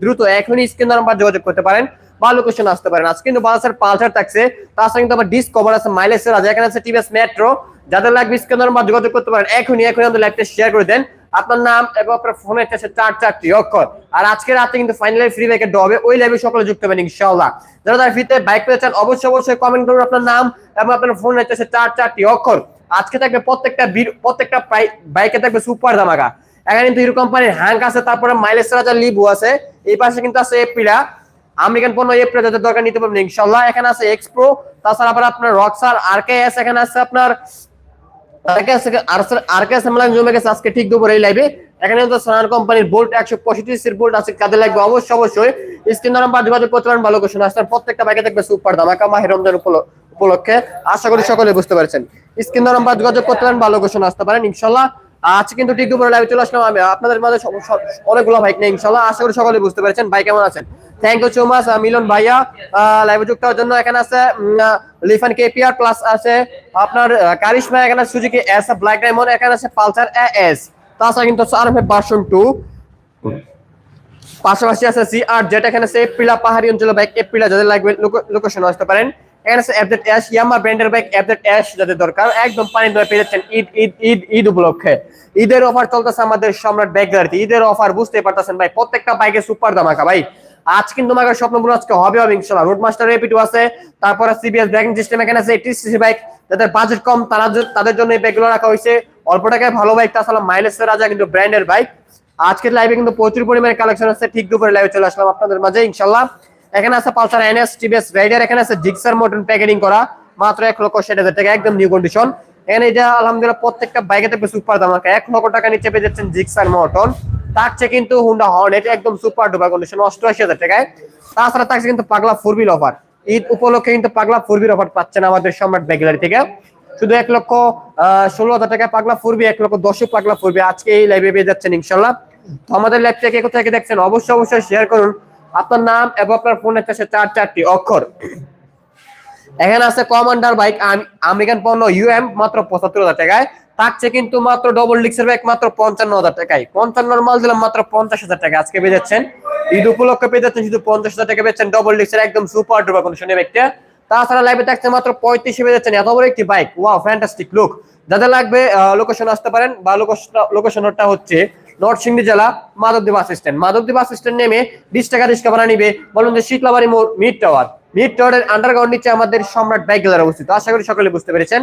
দ্রুত এখনই screen number যোগাযোগ করতে পারেন। বা লোকেশন আসতে পারেন। আজকে কিন্তু বাজার পালসার থাকছে তাছাড়া কিন্তু আবার ডিসকভার আছে মাইলেজ আছে। এখানে আছে টিভিএস মেট্রো যাদের লাগবে স্ক্রিন নাম্বার যোগাযোগ করতে পারেন। এখনই এখনই আমাদের লাইভটা শেয়ার করে দেন। আপনার নাম এবং আপনার ফোনে আছে চার চারটি অক্ষর। আর আজকে রাতে কিন্তু ফাইনালি ফ্রি বাইকের ডবে ওই লাইভে সকলে যুক্ত হবেন ইনশাআল্লাহ। যারা তার ফ্রিতে বাইক পেতে চান, অবশ্যই অবশ্যই কমেন্ট করুন আপনার নাম এবং আপনার ফোনে আছে চার চারটি অক্ষর। আজকে থাকবে প্রত্যেকটা প্রত্যেকটা বাইকে থাকবে সুপার ধামাকা। এখানে কিন্তু হিরো কোম্পানির হ্যাঙ্ক আছে, তারপরে মাইলেজ রাজা লিবু আছে। এই পাশে কিন্তু আছে এপ্রিলা আমেরিকান পণ্য এপ্রিল যাদের দরকার নিতে পারবেন ইনশাল্লাহ এখানে আছে এক্সপ্রো তাছাড়া আবার আপনার রক্সার আর কে এস এখানে আছে আপনার কাজে লাগবে অবশ্যই অবশ্যই। যোগাযোগ করতে পারেন, ভালো প্রত্যেকটা বাইকে উপলক্ষে। আশা করি সকলে বুঝতে পারছেন। স্ক্রিন নাম্বার যোগাযোগ করতে পারেন, ভালো কোশ্চেন আসতে পারেন ইনশাল্লাহ আজকে কিন্তু ঠিক দুপুরে লাইভে চলে আসলাম আমি। আপনাদের মাঝে অনেকগুলো বাইক নেই ইনশাল্লাহ আশা করি সকলে বুঝতে পারছেন ভাই কেমন আছেন। Thank you so much Milan ভাইয়া। লাইভে যুক্ত হওয়ার জন্য এখানে আছে লিফান কেপিআর প্লাস আছে। আপনার কারিশমা এখানে সুজুকি এস ব্ল্যাক ডায়মন্ড এখানে আছে পালসার এস তাছাড়া কিন্তু আর ভার্সন টু পাশাপাশি আছে সি আর যেটা এখানে আছে এপ্রিলা পাহাড়ি অঞ্চলে বাইক এপ্রিলা যাদের লাগবে লোকেশন আসতে পারেন। ঈদের অফার চলতেছে আমাদের সম্রাট গ্যালারিতে ঈদের অফার বুঝতে পারতেছেন ভাই, প্রত্যেকটা বাইকে সুপার দামাকা ভাই। আজ কিন্তু আমাকে স্বপ্নগুলো আজকে হবে ইনশাল্লাহ। রোড মাস্টার রেপিটু আছে, তারপরে সিবিএস ব্যাকিং সিস্টেম এখানে আছে টিসিসি বাইক যাদের বাজেট কম, তারা তাদের জন্য এই বাইকগুলো রাখা হয়েছে। অল্প টাকায় ভালো বাইক তাছাড়া মাইলেজের রাজা, কিন্তু ব্র্যান্ডের বাইক আজকের লাইভে কিন্তু প্রচুর পরিমাণে কালেকশন আছে, ঠিক দুপুরে লাইভে চলে আসলাম আপনাদের মাঝে, ইনশাল্লাহ। এখানে আছে পালসার এনএস, টিভিএস, রাইডার, এখানে আছে জিক্সার মটন প্যাকেটিং করা। মাত্র এক লক্ষ ষাট হাজার টাকা, একদম নিউ কন্ডিশন এখানে এটা, আলহামদুলিল্লাহ, প্রত্যেকটা বাইকে থাকবে সুপার দাম আছে এক লক্ষ টাকা নিচে পেয়ে যাচ্ছেন জিক্সার মটন থাকছে কিন্তু হুন্ডা হর্নেট একদম সুপার ডুপার কন্ডিশন অষ্টআশি হাজার টাকায়। তাছাড়া থাকছে কিন্তু পাগলা ফুরবিল অফার ঈদ উপলক্ষে কিন্তু পাগলা ফুরবির অফার পাচ্ছেন আমাদের সম্রাট ব্যাগলারি থেকে। শুধু এক লক্ষ ষোলো হাজার টাকা পাগলা ফুরবি এক লক্ষ দশ পাগলা ফুরবি আজকে এই লাইভে পেয়ে যাচ্ছেন ইনশাল্লাহ। তো আমাদের লাইভ থেকে কোথা থেকে দেখছেন? অবশ্যই অবশ্যই শেয়ার করুন। আপনার নাম এবং আপনার ফোনের কাছে চার চারটি অক্ষর। এখানে আছে কমান্ডার বাইক আমেরিকান পণ্য ইউএম মাত্র পঁচাত্তর হাজার টাকায়। থাকছে কিন্তু মাত্র ডবল ডিক্সের বাইক মাত্র পঞ্চান্ন হাজার টাকায়। পঞ্চান্ন মাল দিলাম মাত্র পঞ্চাশ হাজার টাকা আজকে পেয়ে যাচ্ছেন। ঈদ উপলক্ষে পেয়ে যাচ্ছেন শুধু পঞ্চাশ হাজার টাকা পেয়েছেন ডবল ডিক্সের একদম সুপার ডুপার কন্ডিশনের বাইকটা তাছাড়া লাইভে থাকছে মাত্র পঁয়ত্রিশ পেয়ে যাচ্ছেন। এত বড় একটি বাইক ওয়াও ফ্যান্টাস্টিক লুক যাদের লাগবে লোকেশন আসতে পারেন বা লোকেশনটা হচ্ছে নরসিংদী জেলা Madhabdi bus stand. Madhabdi bus stand নেমে বিশ টাকা রিক্সা ভাড়া নিবে বলুন যে শীতলাবাড়ি মোড় টাওয়ার। মিড টাওয়ারের আন্ডারগ্রাউন্ড নিচে আমাদের সম্রাট বাইক গ্যালারি অবস্থিত। আশা করি সকলে বুঝতে পেরেছেন।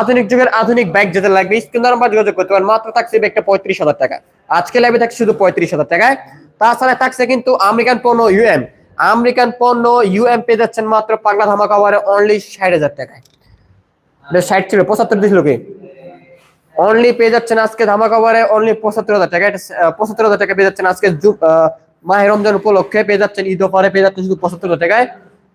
আধুনিক যুগের আধুনিক বাইক যেটা লাগবে স্ক্রিন নাম্বার যোগাযোগ করতে পারেন মাত্র থাকছে একটা পঁয়ত্রিশ হাজার টাকা। আজকে লাগবে থাকছে শুধু পঁয়ত্রিশ হাজার টাকায়। তাছাড়া থাকছে কিন্তু আমেরিকান পণ্য ইউএম আমেরিকান পণ্য ইউএম পেয়ে যাচ্ছেন মাত্র পাগলা ধামাকা ওয়ারে অনলি ষাট হাজার টাকায়। ষাট ছিল, পঁচাত্তর দিয়েছিল কি? অনলি পেয়ে যাচ্ছেন আজকে ধামা ওভারে অনলি পঁচাত্তর হাজার টাকা। এটা পঁচাত্তর হাজার টাকা পেয়ে যাচ্ছেন আজকে মাহে রমজান উপলক্ষে। পেয়ে যাচ্ছেন ঈদ অফারে পেয়ে যাচ্ছেন শুধু পঁচাত্তর হাজার টাকায়।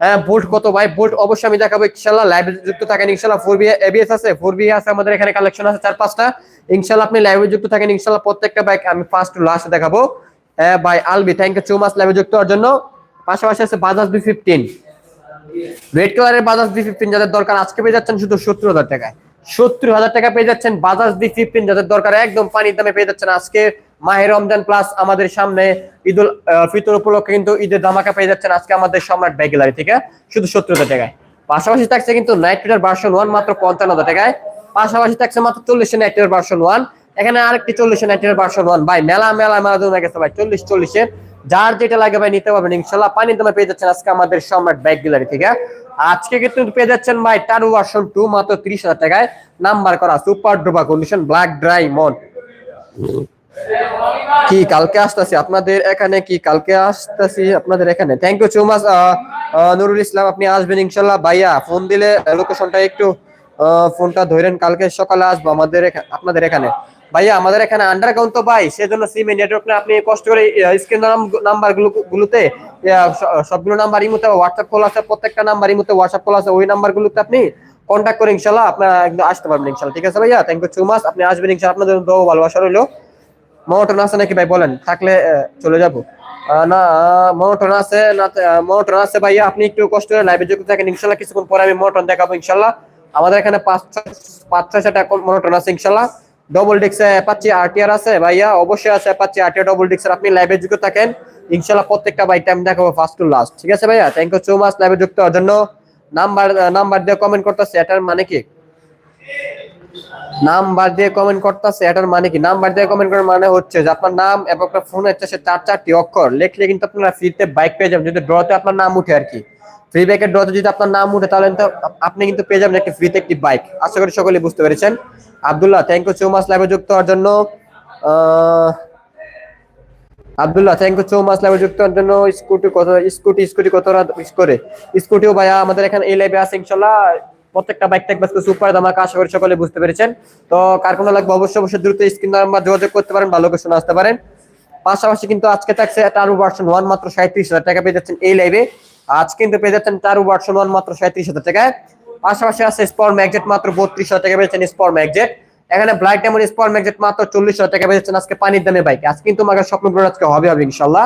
হ্যাঁ বোল্ট কত ভাই? বোল্ট অবশ্যই আমি দেখাবো ইনশাল্লাহ লাইভে যুক্ত থাকেন ইনশাল্লাহ ফোর বি এবিএস আছে। ফোর বি আছে। আমাদের এখানে কালেকশন আছে চার, পাঁচটা। ইনশাল্লাহ আপনি লাইভে যুক্ত থাকেন ইনশাল্লাহ প্রত্যেকটা বাইক আমি ফার্স্ট টু লাস্ট দেখাবো। Bye Albi thank you so much লাইভে যুক্ত হওয়ার জন্য। পাশাপাশি আছে বাজাজ বি ফিফটিন রেড কালারের বাজাজ বি ফিফটিন যাদের দরকার, আজকে পেয়ে যাচ্ছেন শুধু সত্তর হাজার টাকায়। সত্তর হাজার টাকা পেয়ে যাচ্ছেন, বাজাজ বি ফিফটিন যাদের দরকার, একদম পানির দামে পেয়ে যাচ্ছেন আজকে। মাহে রমজান প্লাস আমাদের সামনে ফিতর উপলক্ষে কিন্তু ঈদের ধামাকা পেয়ে যাচ্ছেন আজকে আমাদের সম্রাট শুধু সত্তর হাজার টাকায়। পাশাপাশি থাকছে কিন্তু নাইট ভার্সন ওয়ান মাত্র পঞ্চান্ন হাজার টাকায়। পাশাপাশি থাকছে মাত্র চল্লিশে নাইট ভার্সন ওয়ান এখানে আরেকটি চল্লিশে নাইট ভার্সন ওয়ান ভাই, মেলা মেলা মেলা গেছে ভাই, চল্লিশ চল্লিশের যার যেটা লাগে ভাই, নিতে পারবেন, ইনশাল্লাহ পানির দামে পেয়ে যাচ্ছেন আজকে আমাদের সম্রাট ব্যাগ গ্যালারি থেকে। আজকে কিন্তু পেয়ে যাচ্ছেন ভাই টারু ভার্সন টু মাত্র ত্রিশ হাজার টাকায়। নাম্বার করা সুপার ড্রোবা কন্ডিশন ব্ল্যাক ড্রাই মন কি কালকে আসতেছি? আপনাদের এখানে কি কালকে আসতেছি? আপনাদের এখানে। Thank you so much Nurul Islam, আপনি আসবেন ইনশাল্লাহ। ভাইয়া ফোন দিলে লোকেশনটা একটু ফোনটা ধরেন, কালকে সকালে আসব আমাদের আপনাদের এখানে। ভাইয়া, আমাদের এখানে আন্ডারগ্রাউন্ড তো ভাই, সেজন্য সিম নেটওয়ার্ক না, আপনি কষ্ট করে স্ক্রিন নাম্বারগুলো গুলোতে সবগুলো নাম্বার ইমুতে হোয়াটসঅ্যাপ কল আছে, প্রত্যেকটা নাম্বার ইমুতে হোয়াটসঅ্যাপ কল আছে, ওই নাম্বার গুলোতে আপনি কন্ট্যাক্ট করে ইনশাল্লাহ আপনারা একদম আসতে পারবেন ইনশাল্লাহ ঠিক আছে ভাইয়া? থ্যাংক ইউ সো মাচ আপনি আসবেন ইনশাল্লাহ আপনাদের দোয়া ভালোবাসা রইল। মনোটন আছে নাকি ভাই? বলেন, থাকলে চলে যাব। না, মনোটন আছে, না মনোটন আছে ভাইয়া। আপনি একটু কষ্ট করে লাইভে যুক্ত থাকেন। ইনশাল্লাহ কিছুক্ষণ পরে আমি মনোটন দেখাবো ইনশাল্লাহ আমাদের এখানে পাঁচ ছয়- পাঁচ ছয় ছটা মনোটন আছে ইনশাল্লাহ ডবল ডিক্সে অ্যাপাচি আরটিআর আছে ভাইয়া, অবশ্যই আছে অ্যাপাচি আরটিআর ডবল ডিক্সের আপনি লাইভে যুক্ত থাকেন। ইনশাআল্লাহ প্রত্যেকটা বাইকটা আমি দেখাবো ফার্স্ট টু লাস্ট ঠিক আছে ভাইয়া? থ্যাংক ইউ সো মাচ লাইভে যুক্ত হওয়ার জন্য। নাম্বার নাম্বার দিয়ে কমেন্ট করতেছে, এটার মানে কি? নাম্বার দিয়ে কমেন্ট করতেছে, এটার মানে কি? নাম নাম্বার দিয়ে কমেন্ট করার মানে হচ্ছে যে আপনার নাম এবং আপনার ফোন হচ্ছে সে চার চারটি অক্ষর লিখলে কিন্তু আপনারা ফ্রিতে বাইক পেয়ে যাবেন। যদি ড্রতে আপনার নাম উঠে আর কি। ফ্রি বাইকের ড্রতে যদি আপনার নাম উঠে, তাহলে আপনি কিন্তু পেয়ে যাবেন একটি ফ্রিতে একটি বাইক আশা করি সকলে বুঝতে পেরেছেন। Abdullah thank you so much লাইভে যুক্ত হওয়ার জন্য। Abdullah thank you so much লাইভে যুক্ত হওয়ার জন্য। স্কুটি কত স্কুটি স্কুটি কত করে স্কুটিও ভাইয়া আমাদের এখানে এই লাইভে আছে, ইনশাল্লাহ। প্রত্যেকটা বাইক বাসকে সুপার দামাকা, আশা করি সকলে বুঝতে পেরেছেন। তো কার কোনো লাগবে অবশ্যই অবশ্যই দ্রুত স্ক্রিন নাম্বার যোগাযোগ করতে পারেন ভালো লোকেশন আসতে পারেন। পাশাপাশি কিন্তু আজকে থাকছে টার্বো ভার্সন ওয়ান মাত্র সাঁত্রিশ হাজার টাকা পেয়ে যাচ্ছেন এই লাইভে আজ কিন্তু পেয়ে যাচ্ছেন টার্বো ভার্সন ওয়ান মাত্র সাঁত্রিশ হাজার টাকায়। পাশাপাশি আছে স্পর ম্যাগজেট মাত্র বত্রিশ হাজার টাকা পেয়েছেন স্পর ম্যাগজেট এখানে ব্ল্যাক ডায়মন্ড স্পর ম্যাগজেট মাত্র চল্লিশ হাজার টাকা পেয়েছেন আজকে পানির দামে বাইক আজকে কিন্তু মাগের স্বপ্ন আজকে হবে হবে ইনশাল্লাহ।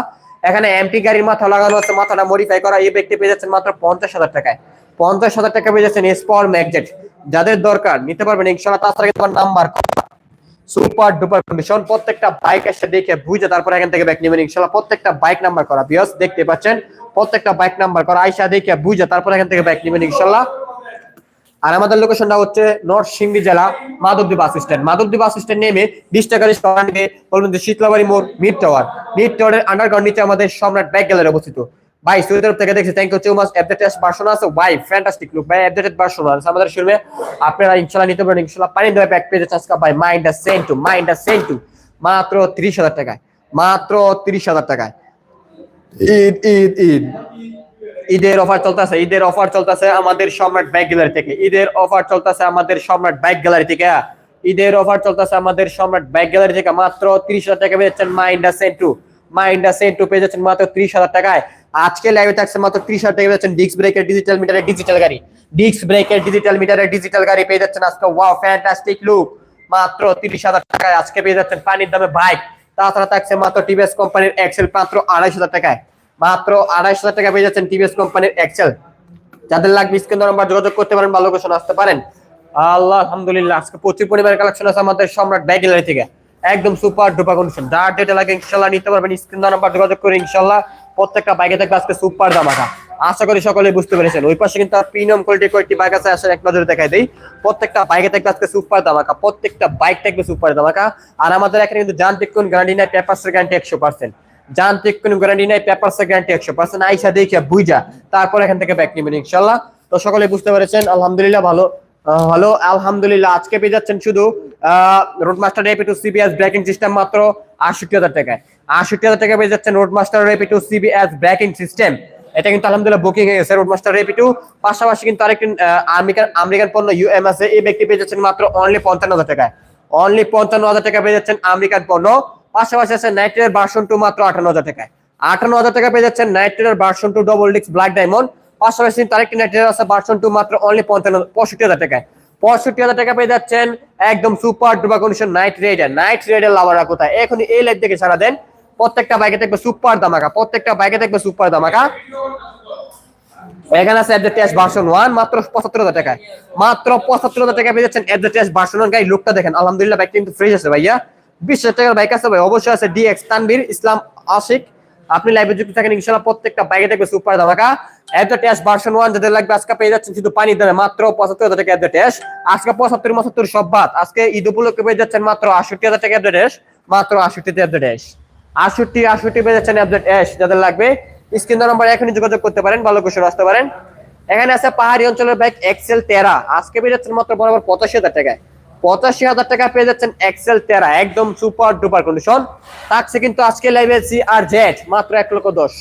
এখানে এমটি গাড়ির মাথা লাগানো আছে, মাথাটা মডিফাই করা এই ব্যক্তি পেয়ে যাচ্ছেন মাত্র পঞ্চাশ হাজার টাকায়। পঞ্চাশ হাজার টাকা পেয়ে যাচ্ছেন স্পর ম্যাগজেট যাদের দরকার, নিতে পারবেন ইনশাল্লাহ নাম্বার সুপার ডুপার কন্ডিশন প্রত্যেকটা বাইক এসে দেখে বুঝে তারপর এখান থেকে ব্যাক নেবেন ইনশাল্লাহ প্রত্যেকটা বাইক নাম্বার করা। বিয়স দেখতে পাচ্ছেন? প্রত্যেকটা বাইক নাম্বার করা। আইসা দেখে বুঝে তারপর এখান থেকে ব্যাক নেবেন ইনশাল্লাহ আর আমাদের লোকেশনটা হচ্ছে নর্থ সিংড়ি জেলা Madhabdwip bus stand Madhabdwip bus stand নেমে বিশ টাকার শীতলাবাড়ি মোড় মিড টাওয়ার মিড টাওয়ারের আন্ডারগ্রাউন্ড নিচে আমাদের সম্রাট ব্যাগ গ্যালারি অবস্থিত। ভাই তরফ থেকে দেখছি thank you so much updated version আছে। ভাই ফ্যান্টাস্টিক লুক ভাই অ্যাপডেটেড ভার্সন আছে। আমাদের শুনবে আপনারা ইনশাআল্লাহ নিতে পারেন ইনশাআল্লাহ পানি দেওয়া প্যাক পেয়ে যাচ্ছে আজকে। ভাই Mahindra Centuro Mahindra Centuro মাত্র 30000 টাকায়, মাত্র 30000 টাকায়। ঈদ ঈদ ঈদ। ঈদের অফার চলতেছে, ঈদের অফার চলতেছে আমাদের সম্রাট বাইক গ্যালারি থেকে। ঈদের অফার চলতেছে আমাদের সম্রাট বাইক গ্যালারি থেকে। ঈদের অফার চলতেছে আমাদের সম্রাট বাইক গ্যালারি থেকে। মাত্র ত্রিশ হাজার টাকা পেয়ে মাইন্ডা সেন্টু মাইন্ডা সেন্টু পেয়ে যাচ্ছেন মাত্র ত্রিশ হাজার টাকায়। আজকে লাইভে থাকছে মাত্র ত্রিশ হাজার টাকা পেয়ে যাচ্ছেন ডিস্ক ব্রেকের ডিজিটাল মিটারের ডিজিটাল গাড়ি। ডিস্ক ব্রেকের ডিজিটাল মিটারের ডিজিটাল গাড়ি পেয়ে যাচ্ছেন আজকে। ওয়াও ফ্যান্টাস্টিক লুক মাত্র তিরিশ হাজার টাকায় আজকে পেয়ে যাচ্ছেন পানির দামে বাইক তাছাড়া থাকছে মাত্র টিভিএস কোম্পানির এক্সেল মাত্র আড়াইশ হাজার টাকায়। মাত্র আড়াইশ হাজার টাকা পেয়ে যাচ্ছেন টিভিএস কোম্পানির এক্সেল যাদের লাগবে স্ক্রিন নাম্বার যোগাযোগ করতে পারেন, ভালো লোকেশন আসতে পারেন। আল্লাহ, আলহামদুলিল্লাহ, আজকে প্রচুর পরিমাণের কালেকশন আছে আমাদের সম্রাট ব্যাগ গ্যালারি থেকে। একদম সুপার ডুপা কন্ডিশন যার যেটা লাগে ইনশাল্লাহ নিতে পারবেন। স্ক্রিন নাম্বার যোগাযোগ করে ইনশাল্লাহ। প্রত্যেকটা বাইকে থাকবে আজকে সুপার দামাকা আশা করি সকলে বুঝতে পেরেছেন। ওই পাশে কিন্তু প্রিমিয়াম কোয়ালিটি কয়েকটি বাইক আছে আসলে এক নজরে দেখাই দেই। প্রত্যেকটা বাইকে থাকবে আজকে সুপার দামাকা প্রত্যেকটা বাইক থাকবে সুপার দামাকা আর আমাদের এখানে কিন্তু যান্ত্রিক কোন গ্যারান্টি নাই পেপারসের গ্যারান্টি একশো পার্সেন্ট যান্ত্রিক কোন গ্যারান্টি নাই পেপারসের গ্যারান্টি একশো পার্সেন্ট আইসা দেখে বুঝা তারপর এখান থেকে ব্যাক নেবেন ইনশাল্লাহ তো সকলে বুঝতে পেরেছেন, আলহামদুলিল্লাহ ভালো হ্যালো আলহামদুলিল্লাহ, আজকে পেয়ে যাচ্ছেন শুধু road master AP two CBS braking system মাত্র আটষট্টি হাজার টাকায়। আটষট্টি হাজার টাকা পেয়ে যাচ্ছেন road master AP two braking system এটা কিন্তু আলহামদুলিল্লাহ বুকিং হয়ে গেছে রোড মাস্টার এপি টু পাশাপাশি কিন্তু আরেকটি আমেরিকান আমেরিকান পণ্য ইউএম আছে। এই ব্যক্তি পেয়ে যাচ্ছেন মাত্র অনলি পঞ্চান্ন হাজার টাকায়। অনলি পঞ্চান্ন হাজার টাকা পেয়ে যাচ্ছেন আমেরিকান পণ্য। পাশাপাশি আছে ভার্সন টু মাত্র আটান্ন হাজার টাকায়। আটান্ন হাজার টাকা পেয়ে যাচ্ছেন ভার্সন টু ডবল ডিক্স ব্ল্যাক ডায়মন্ড পাশাপাশি আরেকটি নাইট্রের আছে ভার্সন টু মাত্র অনলি পঞ্চান্ন, পঁয়ষট্টি হাজার টাকায়। পঁয়ষট্টি হাজার টাকা পেয়ে যাচ্ছেন একদম super duper condition night rider night rider লাভাররা কোথায়? এখন এই লাইট দেখে সারা দেন। প্রত্যেকটা বাইকে থাকবে সুপার দামাকা প্রত্যেকটা বাইকে থাকবে সুপার দামাকা এখানে আছে ভার্সন মাত্র হাজার মাত্র পঁচাত্তর হাজার টাকা ভার্সন লুকটা দেখেন, আলহামদুলিল্লাহ বাইক কিন্তু ফ্রেশ আছে ভাইয়া। বিশ হাজার টাকার বাইক আছে ভাই, অবশ্যই আছে ডিএক্স ইসলাম আশিক। আপনি লাইভে যুক্ত থাকেন প্রত্যেকটা বাইকে থাকবে সুপার ধামাকা। অ্যাডজার টেস্ট ভার্সন ওয়ান যাদের লাগবে, আজকে পেয়ে যাচ্ছেন শুধু পানির দামে, মাত্র পঁচাত্তর হাজার টাকা আজকে পঁচাত্তর পঁচাত্তর সব বাদ। আজকে ঈদ উপলক্ষে পেয়ে যাচ্ছেন মাত্র আটষট্টি হাজার টাকা অ্যাডজার টেস্ট মাত্র আটষট্টিতে অ্যাডজার টেস্ট আটষট্টি আটষট্টি পেয়ে যাচ্ছেন অ্যাডজার টেস্ট যাদের লাগবে। স্ক্রিন নাম্বার এখনই যোগাযোগ করতে পারেন, ভালো কুশল আসতে পারেন। এখানে আছে পাহাড়ি অঞ্চলের বাইক এক্সেল তেরা আজকে পেয়ে যাচ্ছেন মাত্র বরাবর পঁচাশি হাজার টাকায়। পঁচাশি হাজার টাকা পেয়ে যাচ্ছেন এক্সেল তেরা একদম সুপার ডুপার কন্ডিশন থাকছে কিন্তু আজকে লাইভে সি আর জেড মাত্র এক লক্ষ দশ।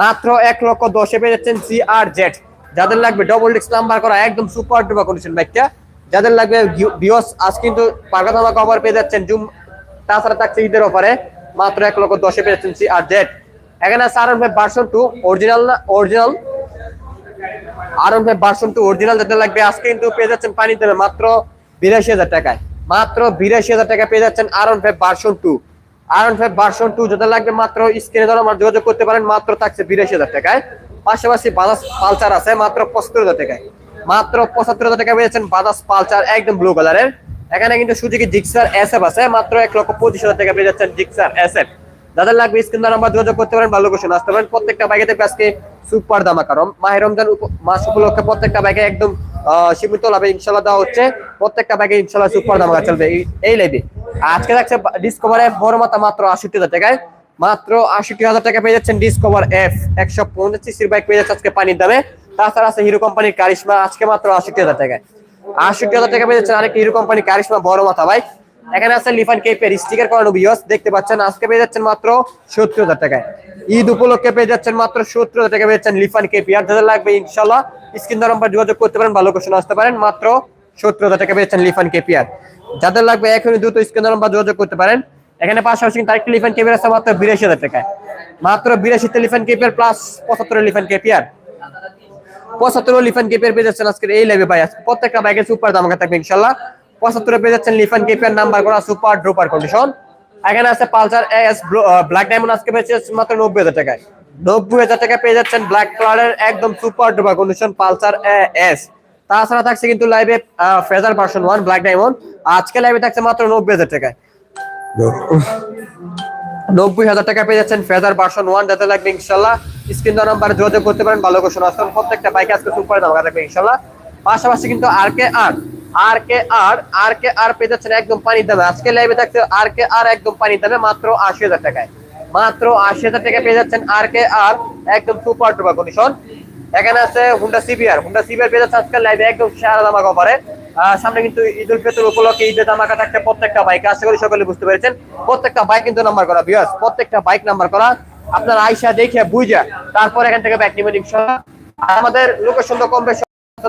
মাত্র এক লক্ষ দশে পেয়ে যাচ্ছেন সি আর জেড যাদের লাগবে ডবল ডিস্ক নাম্বার করা, একদম সুপার ডুপার কন্ডিশন বাইকটা যাদের লাগবে বিওস আজ কিন্তু পাকা ধামা কভার পেয়ে যাচ্ছেন, জুম তাছাড়া থাকছে ঈদের অফারে মাত্র এক লক্ষ দশে পেয়ে যাচ্ছেন সি আর জেড এখানে আছে আর ভার্সন টু অরিজিনাল না অরিজিনাল আরন ফাইভ ভার্সন টু অরিজিনাল যাদের লাগবে, আজকে কিন্তু পেয়ে যাচ্ছেন পানি দেবে মাত্র বিরাশি হাজার টাকায়। মাত্র বিরাশি হাজার টাকা পেয়ে যাচ্ছেন আরন ফাইভ ভার্সন টু আরন ফাইভ ভার্সন টু যাদের লাগবে মাত্র স্ক্রিনে ধরো আমার যোগাযোগ করতে পারেন, মাত্র থাকছে বিরাশি হাজার টাকায়। পাশাপাশি বাজাজ পালচার আছে, মাত্র পঁচাত্তর হাজার টাকায়। মাত্র পঁচাত্তর হাজার টাকা যাচ্ছেন বাজাজ পালচার একদম ব্লু কালারের এখানে কিন্তু সুজুকি জিক্সার এসএফ আছে, মাত্র এক লক্ষ পঁচিশ হাজার টাকা পেয়ে যাচ্ছেন জিক্সার এসএফ যাদের লাগবে স্ক্রিন নাম্বার যোগাযোগ করতে পারেন, ভালো লোকেশন আসতে পারেন। প্রত্যেকটা বাইকে দেখবে আজকে সুপার দামা কারণ মাহের রমজান মাস উপলক্ষে প্রত্যেকটা বাইকে একদম সীমিত লাভে ইনশাল্লাহ দেওয়া হচ্ছে। প্রত্যেকটা বাইকে ইনশাল্লাহ সুপার দামা চলবে। এই- লাইভে আজকে দেখছে ডিসকভারে বড় মাথা মাত্র আষট্টি হাজার টাকায়। মাত্র আষট্টি হাজার টাকা পেয়ে যাচ্ছেন ডিসকভার এফ একশো পঞ্চাশ সিসির বাইক পেয়ে যাচ্ছে আজকে পানির দামে। তাছাড়া আছে হিরো কোম্পানির কারিশমা আজকে মাত্র আষট্টি হাজার টাকায়। আষট্টি হাজার টাকা পেয়ে যাচ্ছেন আরেকটি হিরো কোম্পানির কারিশমা বড় মাথা বাইক এখানে আছে লিফান কেপের স্টিকার করানো বিয়স দেখতে পাচ্ছেন, আজকে পেয়ে যাচ্ছেন মাত্র সত্তর হাজার টাকায়। ঈদ উপলক্ষে পেয়ে যাচ্ছেন মাত্র সত্তর হাজার টাকা পেয়ে যাচ্ছেন লিফান কেপি লাগবে ইনশাল্লাহ স্ক্রিন যোগাযোগ করতে পারেন, ভালো কোশ্চেন আসতে পারেন, মাত্র সত্তর হাজার টাকা পেয়েছেন লিফান কেপিয়ার যাদের লাগবে, এখনই দ্রুত স্ক্রিন নাম্বার যোগাযোগ করতে পারেন। এখানে পাশাপাশি কিন্তু আরেকটি লিফান কেপিয়ার আছে মাত্র বিরাশি হাজার টাকায়। মাত্র বিরাশিতে Lifan KPR plus Lifan KPR পঁচাত্তর লিফান কেপের পেয়ে যাচ্ছেন আজকের এই লাইভে ভাই। আজকে প্রত্যেকটা বাইকের সুপার দাম থাকবে ইনশাল্লাহ পঁচাত্তরে পেয়ে যাচ্ছেন লিফান কেপের নাম্বার করা সুপার ড্রোপার কন্ডিশন এখানে আছে পালসার এস ব্ল্যাক ডায়মন্ড আজকে পেয়েছে মাত্র নব্বই হাজার টাকায়। নব্বই হাজার টাকা পেয়ে যাচ্ছেন ব্ল্যাক কালারের একদম super duper condition Pulsar S তাছাড়া থাকছে কিন্তু লাইভে Fazer version one black diamond আজকে লাইভে থাকছে মাত্র নব্বই হাজার টাকায়। নব্বই হাজার টাকা পেয়ে যাচ্ছেন ফেজার ভার্সন ওয়ান, যাতে লাগবে ইনশাল্লাহ। স্ক্রিন নাম্বার যোগাযোগ করতে পারেন, ভালো কোশ্চেন আসবেন প্রত্যেকটা বাইকে আজকে সুপার দাম থাকবে ইনশাল্লাহ। পাশাপাশি কিন্তু আর কে আর আর কে আর আর কে আর পেয়ে যাচ্ছেন একদম পানির দামে। আজকে লাইভে থাকছে আর কে আর একদম পানির দামে, মাত্র আশি হাজার টাকায়। মাত্র আশি হাজার টাকা পেয়ে যাচ্ছেন আর কে আর একদম সুপার টুপার কন্ডিশন এখানে আছে হুন্ডা সিবিআর হুন্ডা সিবিআর পেয়ে যাচ্ছে আজকাল লাইভে একদম সারা দামা কভারে সামনে কিন্তু ঈদ উল ফিতর উপলক্ষে ঈদের দামাকা থাকছে প্রত্যেকটা বাইক আশা করি সকলে বুঝতে পেরেছেন। প্রত্যেকটা বাইক কিন্তু নাম্বার করা বিয়াস প্রত্যেকটা বাইক নাম্বার করা। আপনার আইসা দেখে বুঝা তারপর এখান থেকে বাইক নেবেন আমাদের লোকেশনটা কম বেশি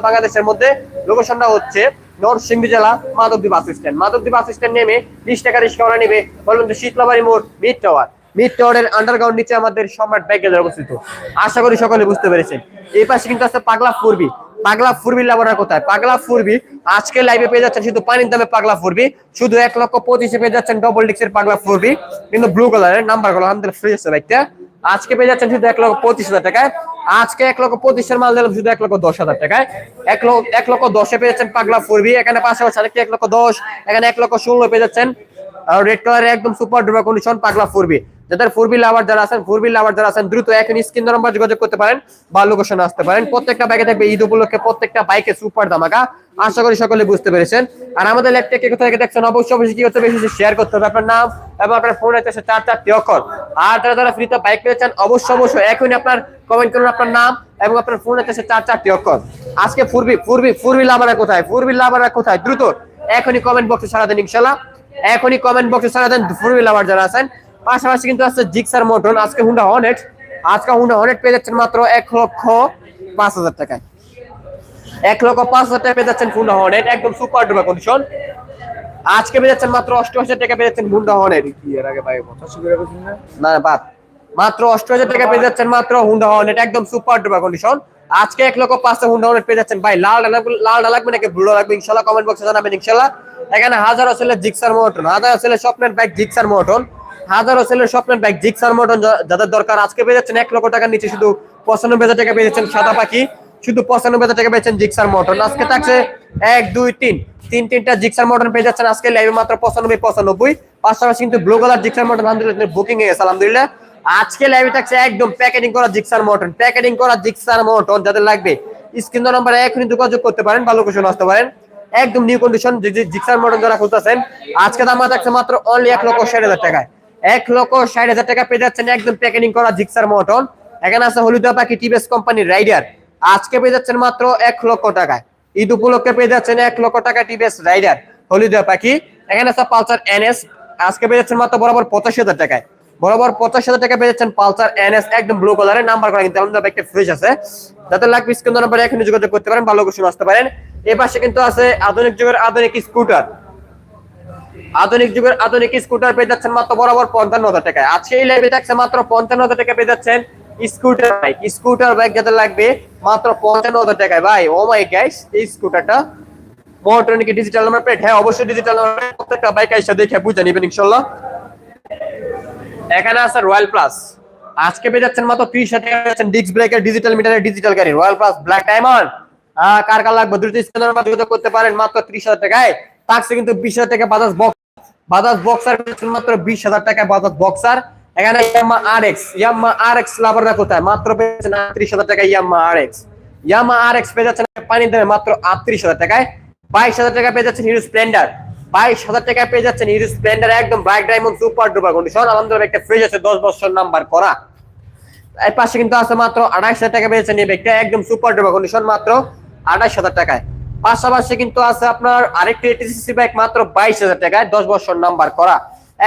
বাংলাদেশের মধ্যে। লোকেশনটা হচ্ছে নরসিংদী জেলা Madhabdi bus stand Madhabdi bus stand নেমে বিশ টাকা রিক্সা ভাড়া নেবে। বলবেন যে শীতলাবাড়ি মোড় মিড টাওয়ার মিড টাওয়ারের আন্ডারগ্রাউন্ড নিচে আমাদের সম্রাট ব্যাগেল অবস্থিত। আশা করি সকলে বুঝতে পেরেছেন। এই পাশে কিন্তু আছে পাগলা ফুরবি পাগলা ফুরবি লাভার কোথায়। পাগলা ফুরবি, আজকে লাইভে পেয়ে যাচ্ছেন শুধু পানির দামে পাগলা ফুরবি, শুধু এক লক্ষ পঁচিশে পেয়ে যাচ্ছেন ডবল ডিক্সের পাগলা ফুরবি, কিন্তু ব্লু কালারের নাম্বারগুলো আমাদের ফ্রি আছে বাইকটা আজকে পেয়ে যাচ্ছেন শুধু এক লক্ষ পঁচিশ হাজার টাকায়। আজকে এক লক্ষ পঁচিশের মাল দিলাম শুধু এক লক্ষ দশ হাজার টাকায়। এক লক্ষ এক লক্ষ দশে পেয়ে যাচ্ছেন পাগলা ফুরবি, এখানে পাশাপাশি আরেকটি এক লক্ষ দশ, এখানে এক লক্ষ ষোলো পেয়ে যাচ্ছেন আর রেড কালারের একদম সুপার ডুপার কন্ডিশন পাগলা ফুরবি। যাদের ফোর বিল লাভার যারা আছেন ফোর বিল লাভার যারা আছেন, দ্রুত এখন স্ক্রিন নাম্বার যোগাযোগ করতে পারেন বা লোকেশনে আসতে পারেন। প্রত্যেকটা বাইকে থাকবে ঈদ উপলক্ষে প্রত্যেকটা বাইকে সুপার দামাকা আশা করি সকলে বুঝতে পেরেছেন। আর আমাদের ল্যাপটপকে কোথা থেকে দেখছেন, অবশ্যই অবশ্যই কি করতে বেশি শেয়ার করতে হবে আপনার নাম এবং আপনার ফোন আছে চার চারটি অক্ষর। আর যারা যারা ফ্রিতে বাইক পেয়েছেন অবশ্যই অবশ্যই এখনই আপনার কমেন্ট করুন আপনার নাম এবং আপনার ফোন আছে চার চারটি অক্ষর। আজকে ফুরবি ফুরবি ফুরবি লাভারা কোথায়? ফুরবি লাভারা কোথায়? দ্রুত এখনই কমেন্ট বক্সে সারা দিন ইনশাল্লাহ এখনই কমেন্ট বক্সে সারা দেন ফুরবি লাভার যারা আছেন। পাশাপাশি কিন্তু আছে জিক্সার মোটন আজকে হুন্ডা হনেট আজকে হুন্ডা হনেট পেয়ে যাচ্ছেন মাত্র এক লক্ষ পাঁচ হাজার টাকায়। এক লক্ষ পাঁচ হাজার টাকা পেয়ে যাচ্ছেন হুন্ডা হনেট একদম সুপার ডুপার কন্ডিশন আজকে পেয়ে যাচ্ছেন মাত্র অষ্টআশি হাজার টাকা পেয়ে যাচ্ছেন হুন্ডা হনেট না? না বাদ। মাত্র অষ্টআশি হাজার টাকা পেয়ে যাচ্ছেন মাত্র হুন্ডা হনেট একদম সুপার ডুপার কন্ডিশন আজকে এক লক্ষ পাঁচটা হুন্ডা হনেট পেয়ে যাচ্ছেন। ভাই লাল লাল না লাগবে নাকি ব্লু লাগবে? ইনশাল্লাহ কমেন্ট বক্সে জানাবেন ইনশাল্লাহ। এখানে হাজার আসলে জিক্সার মোটন হাজার আসলে স্বপ্নের বাইক জিক্সার মোটন হাজারো সেলের স্বপ্নের ব্যাগ জিক্সার মটন যাদের দরকার। আজকে পেয়ে যাচ্ছেন এক লক্ষ টাকার নিচে শুধু পঁচানব্বই হাজার টাকা পেয়ে যাচ্ছেন সাদা পাখি। শুধু পঁচানব্বই হাজার টাকা পেয়েছেন জিক্সার মটন আজকে থাকছে এক, দুই, তিন। তিন, তিনটা জিক্সার মটন পেয়ে যাচ্ছেন আজকে লাইভে মাত্র পঁচানব্বই পঁচানব্বই। পাশাপাশি কিন্তু ব্লু কালার জিক্সার মটন আলহামদুলিল্লাহ বুকিং হয়ে গেছে আলহামদুলিল্লাহ আজকে লাইভে থাকছে একদম প্যাকেটিং করা জিক্সার মটন প্যাকেটিং করা জিক্সার মটন যাদের লাগবে। স্ক্রিন নাম্বারে এখনই যোগাযোগ করতে পারেন, ভালো কিছু আসতে পারেন। একদম নিউ কন্ডিশন জিক্সার মটন যারা খুঁজতেছেন, আজকে দাম থাকছে মাত্র অনলি এক লক্ষ ষাট হাজার টাকায়। এক লক্ষ ষাট হাজার টাকা পেয়ে যাচ্ছেন একদম প্যাকেটিং করা জিক্সার মটন এখানে আছে হলুদা পাখি টিভিএস কোম্পানির রাইডার আজকে পেয়ে যাচ্ছেন মাত্র এক লক্ষ টাকায়। ঈদ উপলক্ষে পেয়ে যাচ্ছেন এক লক্ষ টাকা টিভিএস রাইডার হলুদা পাখি এখানে আছে পালসার এনএস আজকে পেয়ে যাচ্ছেন মাত্র বরাবর পঁচাশি হাজার টাকায়। বরাবর পঁচাশি হাজার টাকা পেয়ে যাচ্ছেন পালসার এনএস একদম ব্লু কালারের নাম্বার করা কিন্তু আমাদের একটা ফ্রিজ আছে। যাদের লাগবে স্ক্রিন নাম্বার এখনই যোগাযোগ করতে পারেন, ভালো কিছু আসতে পারেন। এ পাশে কিন্তু আছে আধুনিক যুগের আধুনিক স্কুটার আধুনিক যুগের আধুনিক স্কুটার পেয়ে যাচ্ছেন মাত্র বরাবর পঞ্চান্ন হাজার টাকায়। আজকে এই লাইভে থাকছে মাত্র পঞ্চান্ন হাজার টাকা পেয়ে যাচ্ছেন স্কুটার বাইক। স্কুটার বাইক যাদের লাগবে মাত্র পঞ্চান্ন হাজার টাকায়। ভাই ও মাই গাইস এই স্কুটারটা হ্যাঁ অবশ্যই দেখে এখানে আছে রয়্যাল প্লাস আজকে পেয়ে যাচ্ছেন মাত্র ত্রিশ হাজার ডিস্ক ব্রেকের ডিজিটাল ডিজিটাল গাড়ি। রয়্যাল প্লাস ব্ল্যাক কার কার লাগবে? দ্রুত করতে পারেন মাত্র ত্রিশ হাজার টাকায়। থাকছে কিন্তু বিশ হাজার টাকা বাজাজ বক্স বাজাজ বক্সার মাত্র বিশ হাজার টাকা বাজাজ বক্সার এখানে ইয়াম্মা আর এক্স ইয়াম্মা আর এক্স লাভাররা কোথায়? মাত্র পেয়েছেন আটত্রিশ হাজার টাকা ইয়াম্মা আর এক্স ইয়ামা আর এক্স পেয়ে যাচ্ছেন পানির দামে মাত্র আটত্রিশ হাজার টাকায়। বাইশ হাজার টাকা পেয়ে যাচ্ছেন হিরো স্প্লেন্ডার বাইশ হাজার টাকা পেয়ে যাচ্ছেন হিরো স্প্লেন্ডার একদম ব্রাইক ডায়মন্ড সুপার ডুপার কন্ডিশন আলহামদুলিল্লাহ একটা ফ্রিজ আছে, দশ বছর নাম্বার করা। এর পাশে কিন্তু আছে মাত্র আঠাশ হাজার টাকা পেয়েছেন এই ব্যাগটা একদম সুপার ডুপার কন্ডিশন মাত্র আঠাশ হাজার টাকায়। পাশাপাশি কিন্তু আছে আপনার আরেকটি এটিসি ব্যাগ মাত্র বাইশ হাজার টাকায়, দশ বছর নাম্বার করা।